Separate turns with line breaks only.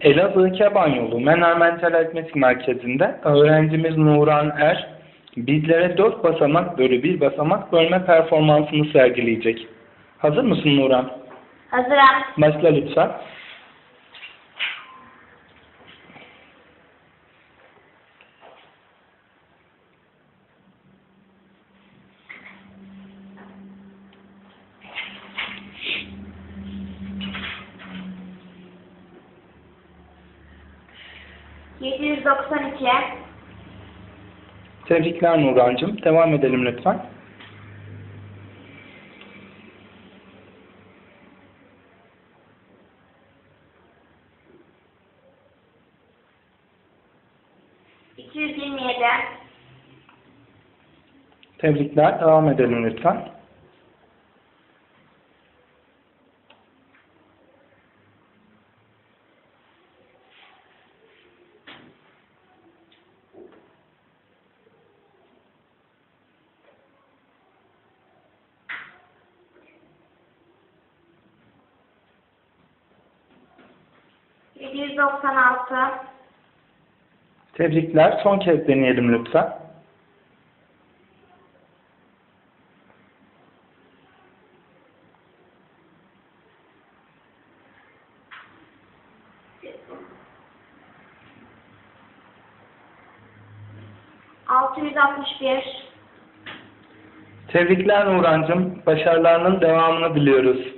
Elazığ Keban Yolu Mental Mental Aritmetik Merkezi'nde öğrencimiz Nuran Er bizlere dört basamak bölü bir basamak bölme performansını sergileyecek. Hazır mısın Nuran?
Hazırım.
Başla lütfen.
Yedi yüz doksan iki.
Tebrikler Nurancığım. Devam edelim lütfen. Tebrikler. Devam edelim lütfen.
Yedi yüz doksan altı.
Tebrikler. Son kez deneyelim lütfen.
Altı yüz altmış bir.
Tebrikler Nurancığım. Başarılarının devamını diliyoruz.